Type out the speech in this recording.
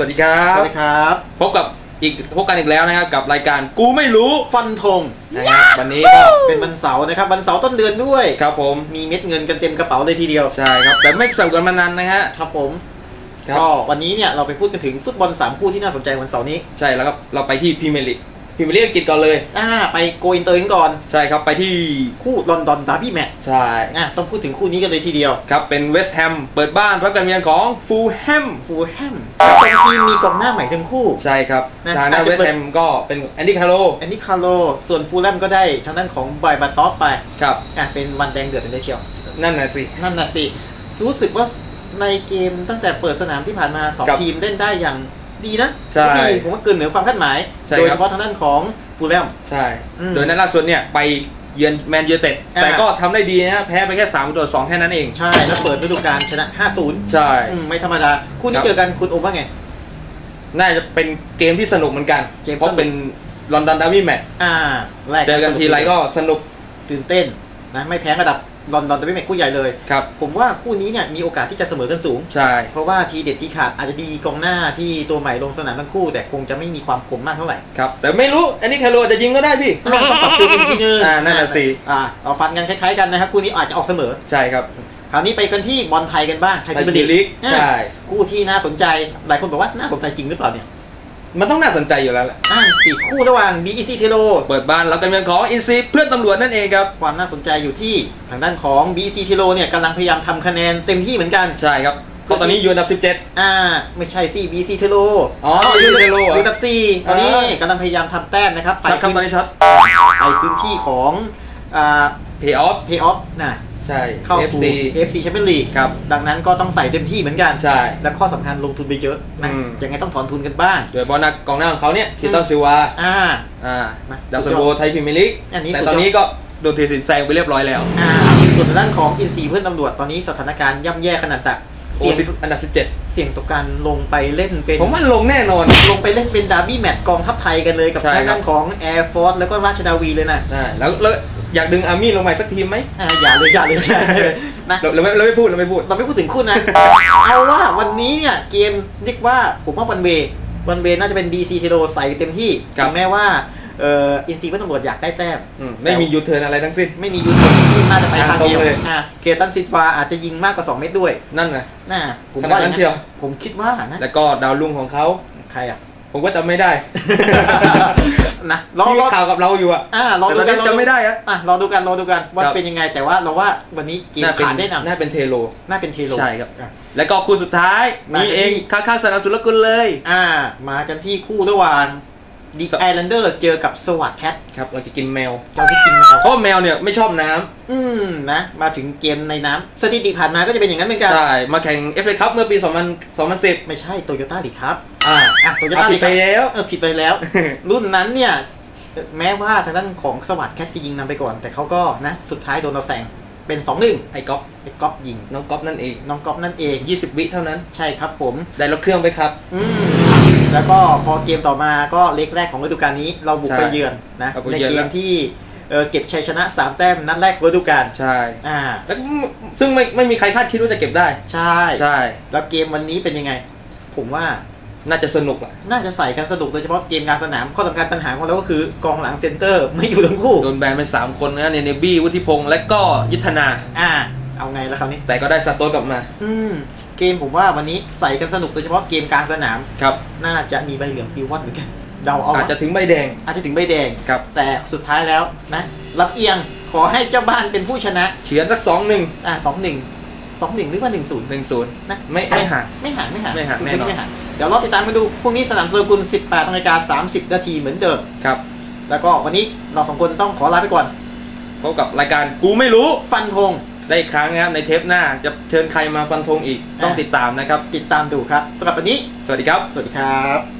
วัสดีครับ สวัสดีครับ พบกับอีกพบกันอีกแล้วนะครับกับรายการกูไม่รู้ฟันธงนะครับวันนี้ก็เป็นวันเสาร์นะครับวันเสาร์ต้นเดือนด้วยครับผมมีเม็ดเงินกันเต็มกระเป๋าเลยทีเดียวใช่ครับแต่ไม่สนุกกันมานานนะฮะครับผมครับก็วันนี้เนี่ยเราไปพูดกันถึงฟุตบอลสามคู่ที่น่าสนใจวันเสาร์นี้ใช่แล้วครับเราไปที่พรีเมียร์ลีก พรีเมียร์ลีกอังกฤษก่อนเลยอ่าไปโกอินเตอร์กันก่อน ใช่ครับไปที่คู่ลอนดอนดาร์บี้แมตช์ใช่อะต้องพูดถึงคู่นี้กันเลยทีเดียวครับเป็นเวสต์แฮมเปิดบ้านรับการเยือนของฟูลแฮมฟูลแฮมสองทีมมีกองหน้าใหม่ทั้งคู่ ใช่ครับนะทางด้านอาจเวจะสต์แฮมก็เป็นแอนดี้คาร์โลแอนนี่คาร์โลส่วนฟูลแลมก็ได้ทางด้านของไบบัตท็อปไปครับอะเป็นวันแดงเดือดเลยเชียวนั่นน่ะสินั่นน่ะสิรู้สึกว่าในเกมตั้งแต่เปิดสนามที่ผ่านมาสองครับทีมเล่นได้อย่าง ดีนะใช่ดีผมว่าเกินเหนือความคาดหมายใช่โดยครัเฉบพาะทางด้านของฟูลแลมใช่อืมโดยนัดล่าสุดเนี่ยไปเยือนแมนยูเต็ดอ่าแต่ก็ทำได้ดีนะแพ้ไปแค่3ตัว2แค่นั้นเอง ใช่ แล้วเปิดฤดูกาลชนะ 5-0 ใช่อืมไม่ธรรมดา คู่คนี้รับเจอกันคุณโอมว่าไง น่าจะเป็นเกมที่สนุกเหมือนกันเกมสนุกเพราะเป็นลอนดอนดาร์บี้แมตช์อ่าแรกเจอกันทีไรก็สนุกตื่นเต้นนะไม่แพ้ระดับ ลอนดอนแต่ไม่แม็กคู่ใหญ่เลย ครับ ผมว่าคู่นี้เนี่ยมีโอกาสที่จะเสมอกันสูง ใช่ เพราะว่าทีเด็ดที่ขาดอาจจะมีกองหน้าที่ตัวใหม่ลงสนามทั้งคู่ แต่คงจะไม่มีความคมมากเท่าไหร่ ครับ แต่ไม่รู้ อันนี้แคโรจะยิงก็ได้พี่ต้องปรับตัวอีกทีนึงอ่านั่นน่ะสิอ่าเราฟันกันคล้ายๆกันนะครับคู่นี้อาจจะออกเสมอ ใช่ครับคราวนี้ไปกันที่บอลไทยกันบ้างไทยไทยพรีเมียร์ลีก Premier League ใช่ คู่ที่น่าสนใจ หลายคนบอกว่าน่าสนใจจริงหรือเปล่าเนี่ย มันต้องน่าสนใจอยู่แล้วแหละอ่าสี่คู่ระหว่าง BEC เทโลเปิดบ้านรับการเมืองของอินซีเพื่อนตำรวจนั่นเองครับ ความน่าสนใจอยู่ที่ทางด้านของ BEC เทโลเนี่ยกำลังพยายามทำคะแนนเต็มที่เหมือนกัน ใช่ครับก็ตอนนี้อยู่อันดับอ่า ไม่ใช่สิ BEC เทโล อ๋อ BEC เทโลเหรออยู่อันดับสี่ตอนนี้อ่ากำลังพยายามทำแต้มนะครับ17ไปชัดครับพื้นตอนนี้ชัดไปพื้นที่ของอ่าเพย์ออฟเพย์ออฟนะ ใช่เข้าเอฟสู่ซี FC Champions League ครับดังนั้นก็ต้องใส่เต็มที่เหมือนกันใช่และข้อสำคัญลงทุนไปเยอะนะอืมยังไงต้องถอนทุนกันบ้างโดยบอลนักกองหน้าของเขาเนี่ยคิตตันซิลวาอ่าอ่านะดาวซันโบไทยพรีเมียร์ลีกอันนี้แต่สุดยอดตอนนี้ก็โดนเทสินแซงไปเรียบร้อยแล้วอ่าส่วนทางด้านของอินซีเพื่อนตำรวจตอนนี้สถานการณ์ย่ำแย่ขนาดตักโอ้ เสี่ยงสิบอันดับ17เสี่ยงต่อการลงไปเล่นเป็น ผมว่าลงแน่นอน ลงไปเล่นเป็นดาร์บี้แมตช์กองทัพไทยกันเลยกับใช่ทางครัด้าบนของ Air Force แล้วก็ราชนาวีเลยนะอ่าแล้วแล้วอยากดึงอาร์มี่ลงมาอีกสักทีมไหมอ่าอย่าเลยอย่าเลยอย่าเลยนะเราเราไม่เราไม่พูดเราไม่พูดเราไม่พูดถึงคู่นะเอาว่าวันนี้เนี่ยเกมเรียกว่าผมว่าวันเววันเวน่าจะเป็น BC เทโรใส่เต็มที่ครับถึงแม้ว่า เอ่ออินซีเพื่อนตำรวจอยากได้แต้มอืมไม่มียูเทิร์นอะไรทั้งสิ้น ไม่มียูทูบที่น่าจะไปทางเดียวตรงเลยอะเคตันซิตวาอาจจะยิงมากกว่า 2 เม็ดด้วย นั่นไงน่าผมขนาดนั้นอางเชียว ผมคิดว่านะ แล้วก็ดาวรุ่งของเขาใครอะ ผมก็จำไม่ได้ นะรอที่รมีอข่าวกับเราอยู่อะอ่ารอแต่ดูตอนกันี้นจำไม่ได้อะอะรอดูกันรอดูกันว่าครับเป็นยังไงแต่ว่าเราว่าวันนี้เกมน่าเป็นขาดได้นำน่าเป็นเทโลน่าเป็นเทโลใช่ครับอะแล้วก็คู่สุดท้ายมามีเองที่ข้างๆสนามสุรกุลเลย อ่า มากันที่คู่ระหว่าง ดีไอแลนเดอร์เจอกับสวัสดแคทครับเราจะกินแมวเราที่กินแมวเพราะว่าแมวเนี่ยไม่ชอบน้ำอืมนะมาถึงเกมในน้ำสถิติผ่านมาก็จะเป็นอย่างนั้นเหมือนกันใช่มาแข่งเอฟเอคัพเมื่อปี 2000 2010 ไม่ใช่โตโยต้าดิครับอ่าอะโตโยเอาต้าผิดิดไปแล้วเออผิดไปแล้ว รุ่นนั้นเนี่ยแม้ว่าทางด้านของสวัสดแคทจะยิงนำไปก่อน แต่เขาก็นะสุดท้ายโดนเราแซงเป็น2-1ไอ้ก๊อฟไอ้ก๊อฟยิงน้องก๊อฟนั่นเองน้องก๊อฟนั่นเอง 20 วิเท่านั้นใช่ครับผมได้รถเครื่องไปครับ อืม แล้วก็พอเกมต่อมาก็เล็กแรกของฤดูกาลนี้เราบุกใช่ไปเยือนนะเราไปในเยือนเกแล้มวที่เอ่อเก็บชัยชนะ 3 แต้มนัดแรกฤดูกาลใช่อ่าแล้วก็ซึ่งไม่ไม่มีใครคาดคิดว่าจะเก็บได้ ใช่ใช่แล้วเกมวันนี้เป็นยังไง ผมว่าน่าจะสนุกอะน่าจะใส่กันสนุกโดยเฉพาะเกมกลารสนามข้อสำคัญปัญหาของเราก็คือกองหลังเซนเตอร์ ไม่อยู่ทั้งคู่ โดนแบนไป3คนนะเนเนบี้วุฒิพงษ์และก็ยุทธนา อ่า เอาไงแล้วคราวนี้ แต่ก็ได้สตโตนกลับมา อืม เกมผมว่าวันนี้ใส่กันสนุกโดยเฉพาะเกมกลางสนาม ครับ น่าจะมีใบเหลืองปิววัดเหมือนกันเดาเอาอาจจะถึงใบแดง อาจจะถึงใบแดง ครับ แต่สุดท้ายแล้วนะรับเอียงขอให้เจ้าบ้านเป็นผู้ชนะเฉือนสักสองหนึ่งอ่าสองหนึ่งสองหนึ่งหรือว่าหนึ่งศูนย์หนึ่งศูนย์นะไม่ไม่ห่างไม่ห่างไม่ห่างไม่ห่างแน่นอนไม่ห่างเดี๋ยวเราติดตามกันดูพรุ่งนี้สนามสุรกุล 18นาฬิกา30 นาทีเหมือนเดิมครับ แล้วก็วันนี้เราสองคนต้องขอลาไปก่อนพบกับรายการกูไม่รู้ฟันธง ได้อีกครั้งนะครับในเทปหน้าจะเชิญใครมาฟันธงอีกต้องอะติดตามนะครับ ติดตามดูครับสำหรับวันนี้ สวัสดีครับ สวัสดีครับ